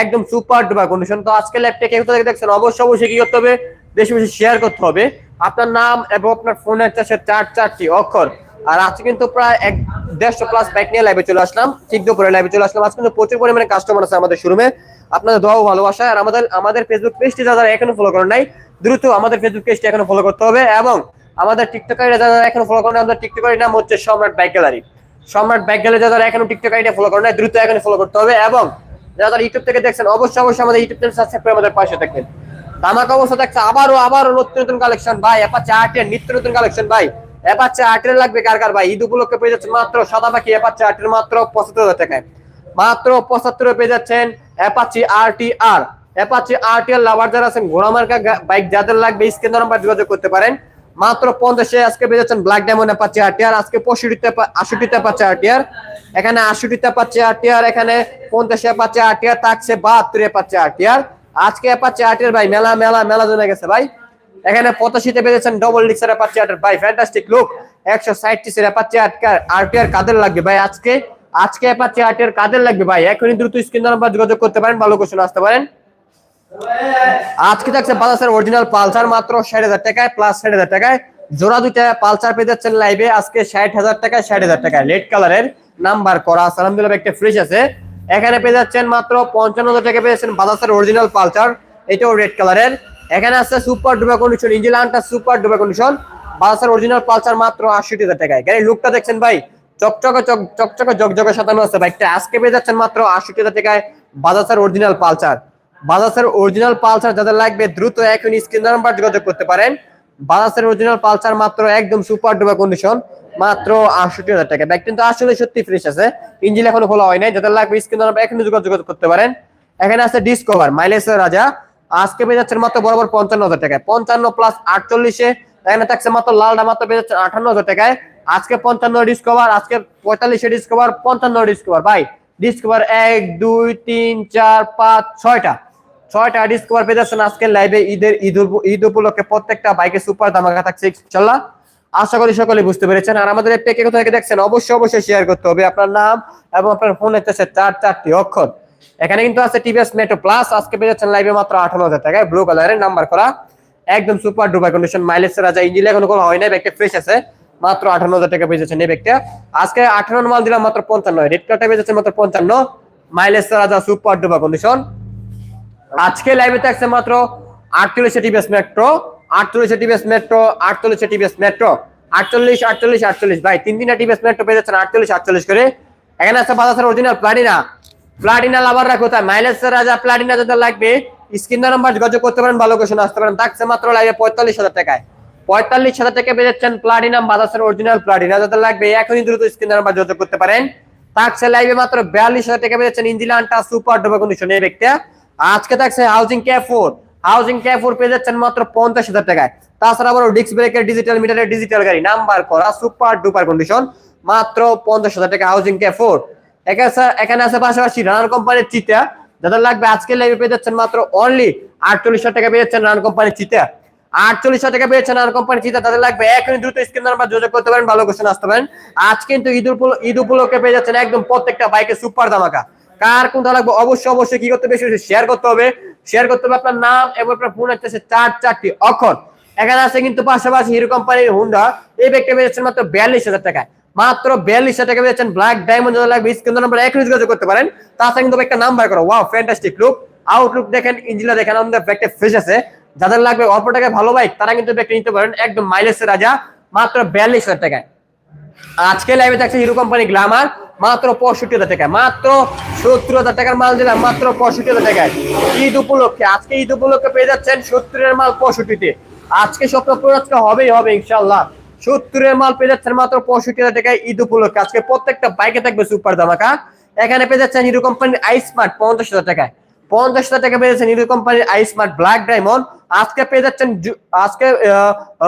একদম সুপার ডুপার কন্ডিশন তো আজকে ল্যাপটপ থেকে দেখছেন? অবশ্যই অবশ্যই কি করতে হবে? বেশি বেশি শেয়ার করতে হবে। আপনার নাম এবং আপনার ফোনের চাষের চার, চারটি অক্ষর। আর আজকে কিন্তু প্রায় এক দেড়শো প্লাস বাইক নিয়ে লাইভে চলে আসলাম। ঠিক দুপুরে লাইভে চলে আসলাম। আজকে কিন্তু প্রচুর পরিমাণে কাস্টমার আছে আমাদের শোরুমে আপনাদের দোয়া ও ভালোবাসা। আর আমাদের আমাদের ফেসবুক পেজটি যারা এখনও ফলো করেন নাই, দ্রুত আমাদের ফেসবুক পেজটি এখনও ফলো করতে হবে। এবং আমাদের টিকটকারীরা যারা এখনও ফলো করেন আমাদের টিকটকারীর নাম হচ্ছে Samrat bike gallery. Samrat bike gallery যারা এখনও টিকটক আইডি ফলো করেন নাই, দ্রুত এখন ফলো করতে হবে এবং যারা ইউটিউব থেকে দেখছেন, অবশ্যই অবশ্যই আমাদের ইউটিউব চ্যানেল সাবস্ক্রাইব করে আমাদের পাশে থাকবেন। ধামাক অবস্থা দেখছে, আবারও আবারও নতুন নতুন কালেকশন ভাই অ্যাপাচে আটের নিত্য নতুন কালেকশন ভাই। অ্যাপাচে আটের লাগবে কার কার, ভাই? ঈদ উপলক্ষে পেয়ে যাচ্ছে মাত্র সাদা পাখি অ্যাপাচে আটের মাত্র পঁচাত্তর হাজার টাকায়। মাত্র পঁচাত্তর পেয়ে যাচ্ছেন Apache R T R Apache R T R lover যারা আছেন ঘোড়া মার্কা বাইক যাদের লাগবে, স্ক্রিন নাম্বার যোগাযোগ করতে পারেন। মাত্র পঞ্চাশে আজকে যাচ্ছেন ব্ল্যাক ডায়মন্ড পাচ্ছে আর আজকে পঁয়ষট্টিতে আর টি আর এখানে আষট্টিতে পাচ্ছে আর এখানে পঞ্চাশে টি আর থাকছে বাহাত্তর অ্যাপাচি আর আজকে পাচ্ছে আর ভাই, মেলা মেলা মেলা জমে গেছে ভাই। এখানে পঁচাশিতে পেয়েছেন ডবল ডিক্সের অ্যাপাচি আটার ভাই ফ্যান্টাস্টিক লুক একশো ষাট টিসের অ্যাপাচি আটকার আরটিআর কাদের লাগবে ভাই আজকে? আজকে অ্যাপাচি আরটিআর কাদের লাগবে ভাই? এখনই দ্রুত স্ক্রিন নাম্বার যোগাযোগ করতে পারেন, ভালো কোশ্চেন আসতে পারেন। আজকে থাকছে বাজাসের অরিজিনাল পালসার মাত্র ষাট হাজার টাকায় প্লাস ষাট হাজার টাকায়। জোড়া দুইটা পালসার পেয়ে যাচ্ছেন লাইভে আজকে ষাট হাজার টাকায়, ষাট হাজার টাকায়। রেড কালারের নাম্বার করা আছে। আলহামদুলিল্লাহ, একটা ফ্রেশ আছে। এখানে পেয়ে যাচ্ছেন মাত্র পঞ্চান্ন হাজার টাকা পেয়ে যাচ্ছেন বাজাসের অরিজিনাল পালসার। এটাও রেড কালারের এখানে আছে সুপার ডুবা কন্ডিশন ইঞ্জিন আনটা সুপার ডুবা কন্ডিশন বাজাসের অরিজিনাল পালসার মাত্র আশি হাজার টাকায়। গাড়ির লুকটা দেখছেন ভাই। চকচকে চক, চকচকে জকজকে সাজানো আছে। বাইকটা আজকে পেয়ে যাচ্ছেন মাত্র আশি হাজার টাকায় বাজাসের অরিজিনাল পালসার। বাজাসের অরিজিনাল পালসার যাদের লাগবে দ্রুত এখন স্ক্রিন নাম্বার যোগাযোগ করতে পারেন। বাজাসের অরিজিনাল পালসার মাত্র একদম সুপার ডুবা কন্ডিশন মাত্র আটষট্টি হাজার টাকা। ব্যাগ কিন্তু আসলে সত্যি ফ্রেশ আছে। ইঞ্জিন এখনও খোলা হয় নাই। যাদের লাগবে স্ক্রিন নাম্বার এখন যোগাযোগ করতে পারেন। এখানে আছে ডিসকভার মাইলেজের রাজা। আজকে পেয়ে যাচ্ছেন মাত্র বরাবর পঞ্চান্ন হাজার টাকায়। পঞ্চান্ন প্লাস আটচল্লিশে। এখানে থাকছে মাত্র লালটা মাত্র পেয়ে যাচ্ছেন আঠান্ন হাজার টাকায়। আজকে পঞ্চান্ন ডিসকভার আজকে পঁয়তাল্লিশে ডিসকভার পঞ্চান্ন ডিসকভার ভাই ডিসকভার এক, দুই, তিন, চার, পাঁচ, ছয়টা। ছয়টা ডিসকভার পেয়ে যাচ্ছেন আজকে লাইভে ঈদের, ঈদ ঈদ উপলক্ষে প্রত্যেকটা বাইকে সুপার দামাকা থাকছে ইনশাল্লাহ আশা করি সকলে বুঝতে পেরেছেন। আর আমাদের একটা কে কোথা থেকে দেখছেন? অবশ্যই অবশ্যই শেয়ার করতে হবে। আপনার নাম এবং আপনার ফোন হচ্ছে চার, চারটি অক্ষর। এখানে কিন্তু আছে টিভিএস মেট্রো প্লাস আজকে পেয়ে যাচ্ছেন লাইভে মাত্র আঠারো হাজার টাকায়। ব্লু কালারের নাম্বার করা। একদম সুপার ডুপার কন্ডিশন মাইলেজ রাজা ইঞ্জিন এখনও কোনো হয় না ব্যাগটা ফ্রেশ আছে। মাত্র আঠান্ন হাজার টাকা পেয়ে যাচ্ছেন এই ব্যাগটা আজকে আঠারো মাল দিলাম মাত্র পঞ্চান্ন। রেড কার্ডটা পেয়ে যাচ্ছেন মাত্র পঞ্চান্ন। মাইলেজ রাজা সুপার ডুপার কন্ডিশন আজকে লাইভে থাকছে মাত্র আটচল্লিশে টিভিএস মেট্রো আটচল্লিশে টিভিএস মেট্রো আটচল্লিশে টিভিএস মেট্রো আটচল্লিশ আটচল্লিশ আটচল্লিশ। ভাই, তিন দিনটা টিভিএস মেট্রো পেয়ে যাচ্ছেন আটচল্লিশ আটচল্লিশ করে। এখানে আছে বাজাসের অরিজিনাল প্লাটিনা প্লাটিনা লাভাররা কোথায়? মাইলেজ রাজা প্লাটিনা যাদের লাগবে, স্ক্রিন নাম্বার যোগাযোগ করতে পারেন ভালো কোশ্চেন আসতে পারেন। থাকছে মাত্র লাইভে পঁয়তাল্লিশ হাজার টাকায়। পঁয়তাল্লিশ হাজার টাকা পেয়ে যাচ্ছেন প্লাটিনাম বাজাসের অরিজিনাল প্লাটিনা যাদের লাগবে, এখনই দ্রুত স্ক্রিন নাম্বার যোগাযোগ করতে পারেন। থাকছে লাইভে মাত্র বিয়াল্লিশ হাজার টাকা পেয়ে যাচ্ছেন ইঞ্জিলানটা সুপার ডোবা কন্ডিশন এই ব্যক্তিটা আজকে থাকছে হাউজিং ক্যাব ফোর হাউজিং ফোর পেয়ে যাচ্ছেন মাত্র পঞ্চাশ হাজার টাকায়। তাছাড়া আবার ডিস্ক ব্রেকের ডিজিটাল মিটারের ডিজিটাল গাড়ি। নাম্বার করা সুপার ডুপার কন্ডিশন মাত্র পঞ্চাশ হাজার টাকা হাউজিং ক্যাব ফোর এখানে আছে পাশাপাশি রানার কোম্পানির চিতা যাদের লাগবে আজকে লাইভে পেয়ে যাচ্ছেন মাত্র অনলি আটচল্লিশ হাজার টাকা পেয়ে যাচ্ছেন রানার কোম্পানির চিতা আটচল্লিশ টাকা পেয়েছেন আর কোম্পানি চিন্তা তাদের লাগবে এখনই দ্রুত স্ক্রিন নাম্বার যোগাযোগ করতে পারেন, ভালো কোশ্চেন আসতে পারেন। আজ কিন্তু ঈদ ঈদ উপলক্ষে পেয়ে যাচ্ছেন একদম প্রত্যেকটা বাইকে সুপার দামাকা কার কোনটা লাগবে? অবশ্যই অবশ্যই কি করতে বেশি শেয়ার করতে হবে। শেয়ার করতে হবে আপনার নাম এবং আপনার ফোন হচ্ছে চার চারটি অক্ষর। এখানে আছে কিন্তু পাশাপাশি হিরো কোম্পানির হুন্ডা এই ব্যাগটা পেয়ে যাচ্ছেন মাত্র বিয়াল্লিশ হাজার টাকায়। মাত্র বিয়াল্লিশ টাকা পেয়ে ব্ল্যাক ডায়মন্ড লাগবে, স্ক্রিন নাম্বার এখনই যোগাযোগ করতে পারেন। তাছাড়া কিন্তু একটা নাম্বার করো। ওয়াও ফ্যান্টাস্টিক লুক আউটলুক দেখেন ইঞ্জিলা দেখেন আমাদের ব্যাগটা ফ্রেশ আছে। যাদের লাগবে অল্প টাকায় ভালো বাইক তারা কিন্তু ব্যাগটা নিতে পারেন একদম মাইলেজের রাজা, মাত্র বিয়াল্লিশ হাজার টাকায়। আজকে লাইভে থাকছে হিরো কোম্পানি গ্লামার মাত্র পঁয়ষট্টি হাজার টাকা মাত্র সত্তর হাজার টাকার মাল দিলাম, মাত্র পঁয়ষট্টি হাজার টাকায়। ঈদ উপলক্ষে, আজকে ঈদ উপলক্ষে পেয়ে যাচ্ছেন সত্তরের মাল পঁয়ষট্টিতে। আজকে সপ্তাহ আজকে হবেই, হবে ইনশাল্লাহ সত্তরের মাল পেয়ে যাচ্ছেন মাত্র পঁয়ষট্টি হাজার টাকায় ঈদ উপলক্ষে। আজকে প্রত্যেকটা বাইকে থাকবে সুপার ধামাকা। এখানে পেয়ে যাচ্ছেন হিরো কোম্পানির আইসমার্ট পঞ্চাশ হাজার টাকায়। পঞ্চাশ হাজার টাকা পেয়ে যাচ্ছেন হিরো কোম্পানির আই স্মার্ট ব্ল্যাক ডায়মন্ড আজকে পেয়ে যাচ্ছেন আজকে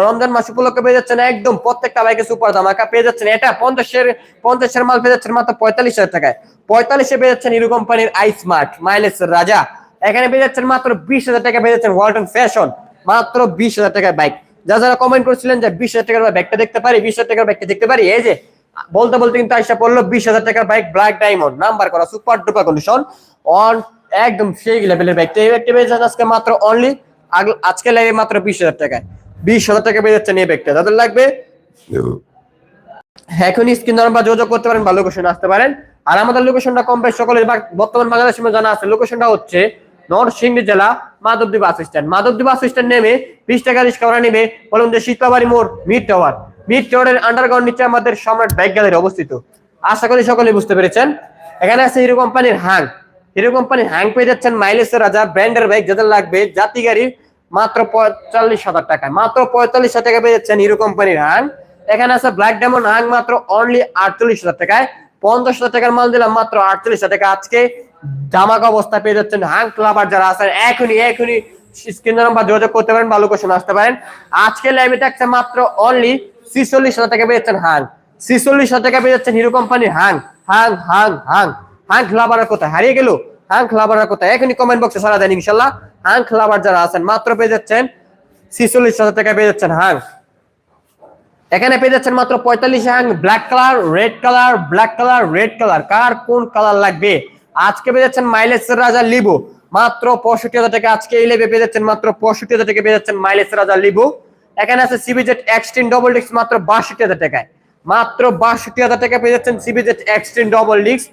রমজান মাস উপলক্ষে পেয়ে যাচ্ছেন একদম প্রত্যেকটা বাইকে সুপার ধামাকা পেয়ে যাচ্ছেন এটা পঞ্চাশের পঞ্চাশের মাল পেয়ে যাচ্ছেন মাত্র পঁয়তাল্লিশ হাজার টাকায়। পঁয়তাল্লিশে পেয়ে যাচ্ছেন হিরো কোম্পানির আই স্মার্ট মাইলেজ রাজা। এখানে পেয়ে যাচ্ছেন মাত্র বিশ হাজার টাকা পেয়ে যাচ্ছেন ওয়ালটন ফ্যাশন মাত্র বিশ হাজার টাকার বাইক যা যারা কমেন্ট করছিলেন যে বিশ হাজার টাকার ব্যাগটা দেখতে পারি, বিশ হাজার টাকার ব্যাগটা দেখতে পারি, এই যে বলতে বলতে কিন্তু আইসা পড়ল বিশ হাজার টাকার বাইক ব্ল্যাক ডায়মন্ড নাম্বার করা সুপার ডুপার কন্ডিশন অন একদম সেই লেভেলের বাইক তো এই ব্যাগটা পেয়ে যাচ্ছে আজকে মাত্র অনলি আজকে লাগে মাত্র বিশ হাজার টাকায়। বিশ হাজার টাকা পেয়ে যাচ্ছেন এই ব্যাগটা যাদের লাগবে এখন স্ক্রিন নাম্বার যোগাযোগ করতে পারেন বা লোকেশন আসতে পারেন। আর আমাদের লোকেশনটা কম বেশ সকলের বা- বর্তমান বাংলাদেশের মধ্যে জানা আছে। লোকেশনটা হচ্ছে নরসিংদী জেলা Madhabdi bus stand Madhabdi bus stand নেমে বিশ টাকা রিক্সা ভাড়া নেবে বলুন যে শীতলাবাড়ি মোড় মিড টাওয়ার মিড টাওয়ারের আন্ডারগ্রাউন্ড নিচে আমাদের সম্রাট ব্যাগ গ্যালারি অবস্থিত। আশা করি সকলে বুঝতে পেরেছেন। এখানে আছে হিরো কোম্পানির হ্যাং হিরো কোম্পানির হ্যাং পেয়ে যাচ্ছেন মাইলেজের রাজা, ব্র্যান্ডের বাইক যাদের লাগবে জাতি গাড়ি মাত্র পঁয়তাল্লিশ হাজার টাকায়। মাত্র পঁয়তাল্লিশ হাজার টাকা পেয়ে যাচ্ছেন হিরো কোম্পানির হ্যাং এখানে আছে ব্ল্যাক ডায়মন্ড হ্যাং মাত্র অনলি আটচল্লিশ হাজার টাকায়। পঞ্চাশ হাজার টাকার মাল দিলাম মাত্র আটচল্লিশ হাজার টাকা আজকে জামাক অবস্থা পেয়ে যাচ্ছেন হ্যাং ক্লাবার যারা আছেন, এখনই এখনই স্ক্রিন নাম্বার যোগাযোগ করতে পারেন বা লোকেশন আসতে পারেন। আজকে লাইভে থাকছে মাত্র অনলি ছিচল্লিশ হাজার টাকা পেয়ে যাচ্ছেন হ্যাং ছিচল্লিশ হাজার টাকা পেয়ে যাচ্ছেন হিরো কোম্পানির hunk hunk hunk hunk hunk ক্লাবারের কোথায় হারিয়ে গেল হ্যাং ক্লাবারের কোথায় এখনই কমেন্ট বক্সে সারা দেন ইনশাল্লাহ। হ্যাং ক্লাবার যারা আছেন, মাত্র পেয়ে যাচ্ছেন ছিচল্লিশ হাজার টাকা পেয়ে যাচ্ছেন হ্যাং এখানে পেয়ে যাচ্ছেন মাত্র পঁয়তাল্লিশ hunk black colour red colour black colour red colour কার কোন কালার লাগবে? আজকে পেয়ে যাচ্ছেন মাইলেজ রাজা লিবু। মাত্র পঁয়ষট্টি হাজার টাকা আজকে এই লেবে পেয়ে যাচ্ছেন, মাত্র পঁয়ষট্টি হাজার টাকা পেয়ে যাচ্ছেন মাইলেজ রাজা লিবু। এখানে আছে সিবিজেট এক্সটেন ডবল ডিক্স মাত্র বাষট্টি হাজার টাকায়। মাত্র বাষট্টি হাজার টাকা পেয়ে যাচ্ছেন সিবিজেট এক্সটেন ডবল ডিক্স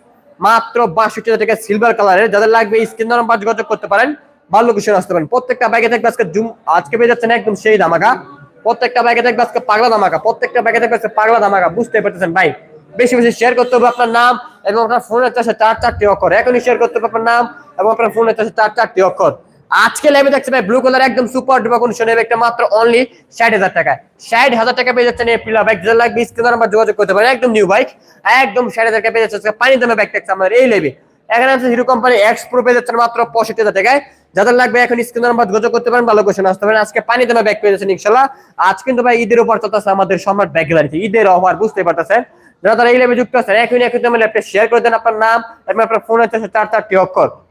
মাত্র বাষট্টি টাকা সিলভার কালারের যাদের লাগবে স্ক্রিন নাম্বার যোগাযোগ করতে পারেন বা আসতে পারেন। প্রত্যেকটা বাইকে থাকবে আজকে জুম, আজকে পেয়ে যাচ্ছেন একদম সেই দামাকা প্রত্যেকটা বাইকে থাকবে আজকে পাগলা ধামাকা। প্রত্যেকটা বাইকে থাকবে আজকে পাগলা ধামাকা। বুঝতে পারতেছেন ভাই? বেশি বেশি শেয়ার করতে হবে আপনার নাম এবং আপনার ফোনের চাষে চার চারটি অক্ষর। এখনই শেয়ার করতে হবে আপনার নাম এবং আপনার ফোনের চাষে চার চারটি অক্ষর। আজকে লেবে দেখছে ভাই ব্লু কালার একদম সুপার ডুপার কন্ডিশন একটা মাত্র অনলি ষাট হাজার টাকা ষাট হাজার টাকা পেয়ে যাচ্ছেন এই পিলা যেটা লাগবে স্ক্রিন নাম্বার যোগাযোগ করতে পারেন, একদম নিউ বাইক একদম ষাট হাজার টাকা পেয়ে যাচ্ছে পানি দামে বাইক থাকছে আমাদের এই লেবে এখানে আছে হিরো কোম্পানি এক্স প্রো পেয়ে যাচ্ছেন মাত্র পঁয়ষট্টি হাজার টাকায়। যাদের লাগবে এখন স্ক্রিন নাম্বার যোগাযোগ করতে পারেন, ভালো কোশ্চেন আসতে পারেন আজকে পানি দামে ব্যাগ পেয়ে যাচ্ছেন ইনশাল্লাহ। আজ কিন্তু ভাই ঈদের উপর চলতেছে আমাদের সম্রাট ব্যাগ গ্যালারিতে ঈদের অফার বুঝতে পারতেছেন। যারা তারা এই যুক্ত আছেন এখন আমার ল্যাপটপ শেয়ার করে দেন আপনার নাম এবং আপনার ফোন চার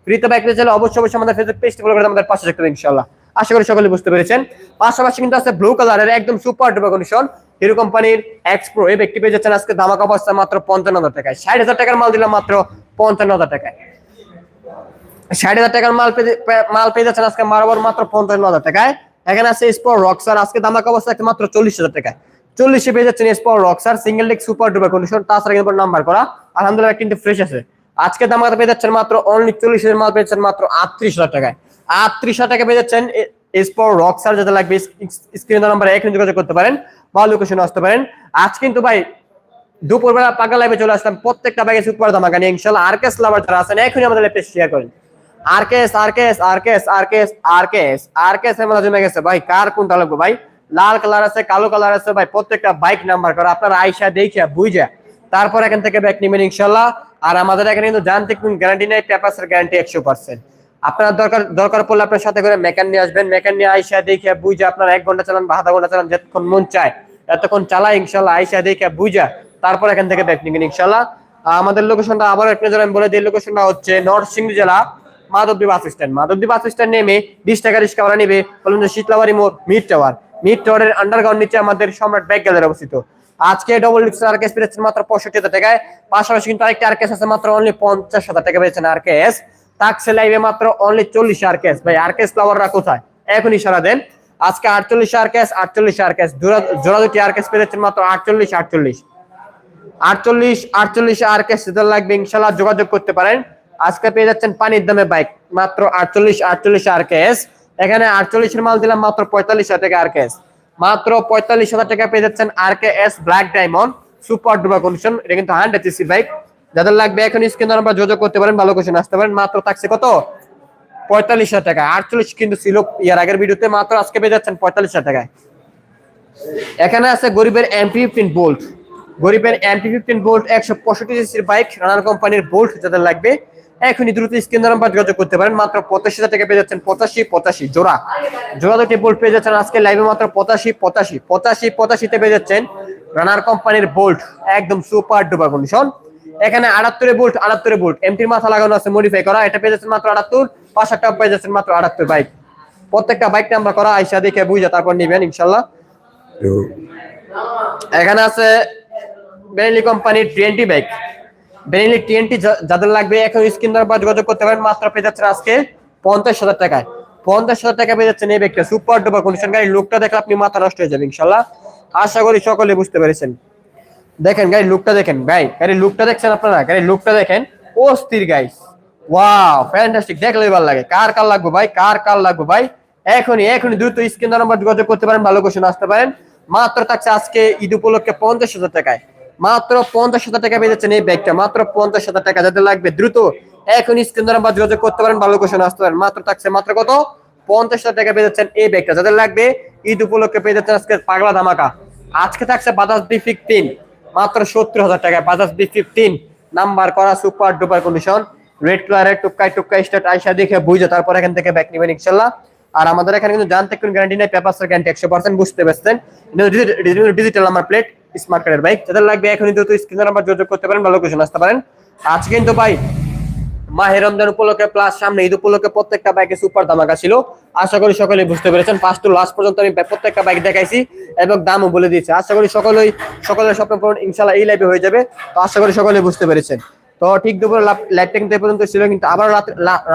ফ্রিতে ব্যাগ পেয়ে চাইলে অবশ্যই অবশ্যই আমাদের ফেসবুক পেজটি ফলো করে আমাদের পাশে থাকতে ইনশাল্লাহ আশা করি সকলে বুঝতে পেরেছেন। পাশাপাশি কিন্তু আছে ব্লু কালারের একদম সুপার ডুপার কন্ডিশন হিরো কোম্পানির এক্স প্রো এই ব্যক্তি পেয়ে যাচ্ছেন আজকে ধামাকা অবস্থা মাত্র পঞ্চান্ন হাজার টাকায়। ষাট হাজার টাকার মাল দিলাম মাত্র পঞ্চান্ন হাজার টাকায়। ষাট হাজার টাকার মাল মাল পেয়ে যাচ্ছেন আজকে মারবার মাত্র পঞ্চান্ন হাজার টাকায়। এখানে আছে স্পোর রক্সার আজকে দামাক অবস্থা মাত্র চল্লিশ হাজার টাকায়। চল্লিশে পেয়ে যাচ্ছেন রক্সার সিঙ্গেল সুপার ডুপার কন্ডিশন তাছাড়া কিন্তু নাম্বার করা। আলহামদুলিল্লাহ কিন্তু ফ্রেশ আছে। আজকে দামাকা পেয়ে যাচ্ছেন মাত্র? অনলি চল্লিশ হাজার মাল পেয়ে যাচ্ছেন মাত্র আটত্রিশ হাজার টাকায়। আটত্রিশ হাজার টাকা পেয়ে যাচ্ছেন রক্সার যাতে লাগবে যোগাযোগ করতে পারেন, বা লোকেশনে আসতে পারেন। আজ কিন্তু ভাই, দুপুরবেলা পাকা লাইভে চলে আসলাম, প্রত্যেকটা ব্যাগে সুপার ইনশাল্লাহ আর কেস লাভার যারা আছেন, এখনই আমাদের ল্যাপটপ শেয়ার করেন। RKS RKS RKS RKS RKS RKS এর মধ্যে জমে গেছে। ভাই, কার কোনটা লাগবে ভাই? লাল কালার আছে, কালো কালার আছে, ভাই, প্রত্যেকটা বাইক নাম্বার করা আপনারা আইসা দেখিয়া বুঝা। তারপর এখান থেকে ব্যাক নেবেন ইনশাল্লাহ। আর আমাদের এখানে কিন্তু যান্ত্রিক গ্যারান্টি নেই পেপারসের গ্যারান্টি একশো পার্সেন্ট আপনার দরকার দরকার পড়লে আপনার সাথে করে মেকান নিয়ে আসবেন। মেকান নিয়ে আইসা দেখিয়া বুঝা, আপনার এক ঘণ্টা চালান বা আধা ঘণ্টা চালান যতক্ষণ মন চায়, এতক্ষণ চালা ইনশাল্লাহ, আইসা দেখিয়া বুঝা। তারপর এখান থেকে ব্যাক নেবেন ইনশাল্লাহ। আমাদের লোকেশনটা আবার একটা আমি বলে দিই লোকেশনটা হচ্ছে নরসিংদী জেলা, Madhabdi bus stand Madhabdi bus stand নেমে বিশ টাকা রিক্সা ভাড়া নেবে বলুন শীতলাবাড়ি মোড় মিড টাওয়ার মিড আন্ডারগ্রাউন্ড নিচে আমাদের সম্রাট ব্যাগ গ্যালারি অবস্থিত। আজকে ডবল আর কেস মাত্র পঁয়ষট্টি হাজার টাকায়। পাশাপাশি কিন্তু আর কেস আছে মাত্র অনলি পঞ্চাশ হাজার টাকা পেয়েছেন আর কেস মাত্র অনলি চল্লিশ আর কেস ভাই, আর কেস লাভাররা কোথায়? এখনই সারা দেন। আজকে আটচল্লিশ আর কেস আটচল্লিশ আর কেস জোড়া দুটি আর কেস মাত্র আটচল্লিশ আটচল্লিশ। আটচল্লিশ আটচল্লিশ আর কে সিজন লাগবে ইনশাল্লাহ যোগাযোগ করতে পারেন। আজকে পেয়ে যাচ্ছেন পানির দামে বাইক মাত্র আটচল্লিশ আটচল্লিশ আর কেস এখানে আটচল্লিশের মাল দিলাম মাত্র পঁয়তাল্লিশ হাজার টাকা আর কেস মাত্র পঁয়তাল্লিশ হাজার টাকা পেয়ে যাচ্ছেন R K S black diamond super duper condition এটা কিন্তু হান্ড্রেড সিসি বাইক যাদের লাগবে এখন স্ক্রিন নাম্বার যোগাযোগ করতে পারেন, ভালো কোশ্চেন আসতে পারেন। মাত্র থাকছে কত? পঁয়তাল্লিশ হাজার টাকা। আটচল্লিশ কিন্তু ছিল ইয়ার আগের ভিডিওতে, মাত্র আজকে পেয়ে যাচ্ছেন পঁয়তাল্লিশ হাজার টাকায়। এখানে আছে গরিবের এমপি ফিফটিন বোল্ট গরিবের এমটি ফিফটিন বোল্ট একশো পঁয়ষট্টি সিসির বাইক রানার কোম্পানির বোল্ট যাদের লাগবে। এখনই দ্রুত স্ক্রিন নাম্বার যোগাযোগ করতে পারেন। মাত্র পঁচাশি হাজার টাকা পেয়ে যাচ্ছেন পঁচাশি পঁচাশি জোড়া। জোড়া দুটি বোল্ট পেয়ে যাচ্ছেন আজকে লাইভে মাত্র পঁচাশি পঁচাশি পঁচাশি পঁচাশিতে পেয়ে যাচ্ছেন রানার কোম্পানির বোল্ট একদম সুপার ডুপার কন্ডিশন এখানে আটাত্তরে বোল্ট আটাত্তরে বোল্ট এমটির মাথা লাগানো আছে মডিফাই করা। এটা পেয়ে যাচ্ছেন মাত্র আটাত্তর পাঁচটা পেয়ে যাচ্ছেন মাত্র আটাত্তর বাইক প্রত্যেকটা বাইক নাম্বার করা আইসা দেখে বুঝে তারপর নিবেন ইনশাল্লাহ। এখানে আছে বেনেলি কোম্পানির টোয়েন্টি বাইক বেনেলি টিএনটি যাদের লাগবে এখন স্ক্রিন নাম্বার যোগাযোগ করতে পারেন, মাত্র পেয়ে যাচ্ছেন আজকে পঞ্চাশ হাজার টাকায়। পঞ্চাশ হাজার টাকা পেয়ে যাচ্ছেন এই ব্যাগটা সুপার ডুপার কন্ডিশন গাড়ি লুকটা দেখলে আপনি মাথা নষ্ট হয়ে যাবে ইনশাল্লাহ আশা করি সকলে বুঝতে পেরেছেন। দেখেন গাড়ির লুকটা দেখেন, ভাই, গাড়ির লুকটা দেখছেন আপনারা? গাড়ির লুকটা দেখেন, অস্থির গাইস ওয়াও ফ্যান্টাস্টিক দেখলে ভালো লাগে। কার কার লাগবে ভাই? কার কার লাগবে ভাই? এখনই এখনই দ্রুত স্ক্রিন নাম্বার যোগাযোগ করতে পারেন, ভালো কোশ্চেন আসতে পারেন। মাত্র থাকছে আজকে ঈদ উপলক্ষে পঞ্চাশ হাজার টাকায়। মাত্র পঞ্চাশ হাজার টাকা যাচ্ছেন এই ব্যাগটা মাত্র পঞ্চাশ হাজার টাকা যাদের লাগবে দ্রুত এখন স্ক্রিন নাম্বার যোগাযোগ করতে পারেন, ভালো কোশ্চেন আসতে পারেন। মাত্র থাকছে মাত্র কত? পঞ্চাশ হাজার টাকা পেয়ে যাচ্ছেন এই ব্যাগটা যাদের লাগবে ঈদ উপলক্ষে পেয়ে যাচ্ছেন আজকে পাগলা ধামাকা। আজকে থাকছে বাজাজ বি ফিফটিন মাত্র সত্তর হাজার টাকায়। বাজাজ বি ফিফটিন নাম্বার করা সুপার ডুপার কন্ডিশন রেড কালারের টুকাই টুকাই স্টার্ট আইসা দেখে বুঝে তারপর এখান থেকে ব্যাগ নেবেন ইনশাল্লাহ। আর আমাদের এখানে কিন্তু জানতে কোনো গ্যারান্টি নেই পেপারসের গ্যারান্টি একশো পার্সেন্ট বুঝতে পারছেন। ডিজিটাল নাম্বার প্লেট স্মার্ট কার্ডের বাইক যাদের লাগবে এখনই দ্রুত স্ক্রিন নাম্বার যোগাযোগ করতে পারেন বা লোকেশন আসতে পারেন। আজকে কিন্তু ভাই, মাহে রমজান উপলক্ষে প্লাস সামনে ঈদ উপলক্ষে প্রত্যেকটা বাইকে সুপার ধামাকা ছিল। আশা করি সকলে বুঝতে পেরেছেন। ফার্স্ট টু লাস্ট পর্যন্ত আমি প্রত্যেকটা বাইক দেখাইছি এবং দামও বলে দিয়েছি। আশা করি সকলেই, সকলের স্বপ্ন পূরণ ইনশাল্লাহ এই লাইভে হয়ে যাবে। তো আশা করি সকলে বুঝতে পেরেছেন। তো ঠিক দুপুরে কিন্তু এ পর্যন্ত ছিল, কিন্তু আবার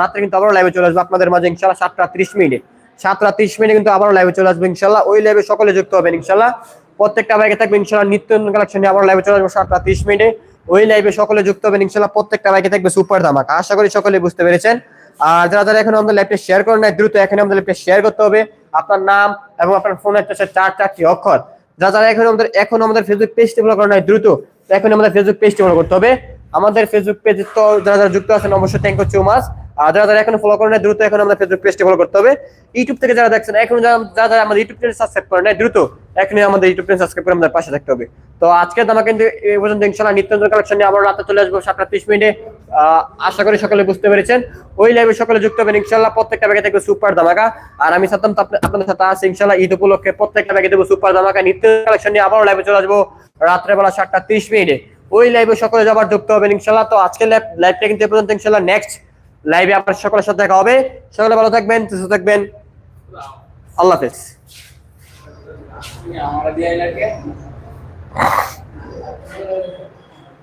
রাত্রে কিন্তু আবারও লাইভে চলে আসবে আপনাদের মাঝে ইনশাল্লাহ সাতটা ত্রিশ মিনিটে। সাতটা ত্রিশ মিনিটে কিন্তু আবারও লাইভে চলে আসবে ইনশাল্লাহ ওই লাইভে সকলে যুক্ত হবেন ইনশাল্লাহ প্রত্যেকটা বাইকে থাকবে ইনশাল্লাহ নিত্য কালেকশন নিয়ে আবার লাইভে চলে আসবে সাতটা ত্রিশ মিনিটে। ওই লাইভে সকলে যুক্ত হবেন ইনশাল্লাহ প্রত্যেকটা বাইকে থাকবে সুপার ধামাকা। আশা করি সকলে বুঝতে পেরেছেন। আর যারা যারা এখন আমাদের লাইভটা শেয়ার করেন নাই, দ্রুত এখন আমাদের লাইভটা শেয়ার করতে হবে। আপনার নাম এবং আপনার ফোন ফোনের চার চারটি অক্ষর। যারা যারা এখন আমাদের এখন আমাদের ফেসবুক পেজটি ফলো করেন দ্রুত এখন আমাদের ফেসবুক পেজটি ফলো করতে হবে। আমাদের ফেসবুক পেজ তো যারা যারা যুক্ত আছেন, অবশ্যই থ্যাংক ইউ সো মাচ আর যারা যারা এখন ফলো করেন নাই, দ্রুত এখন আমাদের ফেসবুক পেজটি ফলো করতে হবে। ইউটিউব থেকে যারা দেখছেন, এখন যারা যারা আমাদের ইউটিউব চ্যানেল সাবস্ক্রাইব করেন নাই, দ্রুত এখনই আমাদের ইউটিউব চ্যানেল সাবস্ক্রাইব করে আমাদের পাশে থাকতে হবে। তো আজকে দামা কিন্তু এই পর্যন্ত ইনশাল্লাহ নিত্য নতুন কালেকশন নিয়ে আবার রাতে চলে আসব, সাতটা ত্রিশ মিনিটে। আশা করি সকলে বুঝতে পেরেছেন। ওই লাইভে সকলে যুক্ত হবেন ইনশাল্লাহ প্রত্যেকটা ব্যাগে থাকবে সুপার ধামাকা। আর আমি সাতাম আপনাদের সাথে আছে ইনশাল্লাহ ঈদ উপলক্ষে প্রত্যেকটা ব্যাগে দেবো সুপার ধামাকা। নিত্য কালেকশন নিয়ে আবার লাইভে চলে আসব, রাত্রেবেলা সাতটা ত্রিশ মিনিটে। ওই লাইভে সকলে আবার যুক্ত হবেন ইনশাল্লাহ তো আজকের লাইভটা কিন্তু পর্যন্ত ইনশাল্লাহ নেক্সট লাইভে আপনার সকলের সাথে দেখা হবে। সকলে ভালো থাকবেন, সুস্থ থাকবেন। আল্লাহ হাফেজ। আমার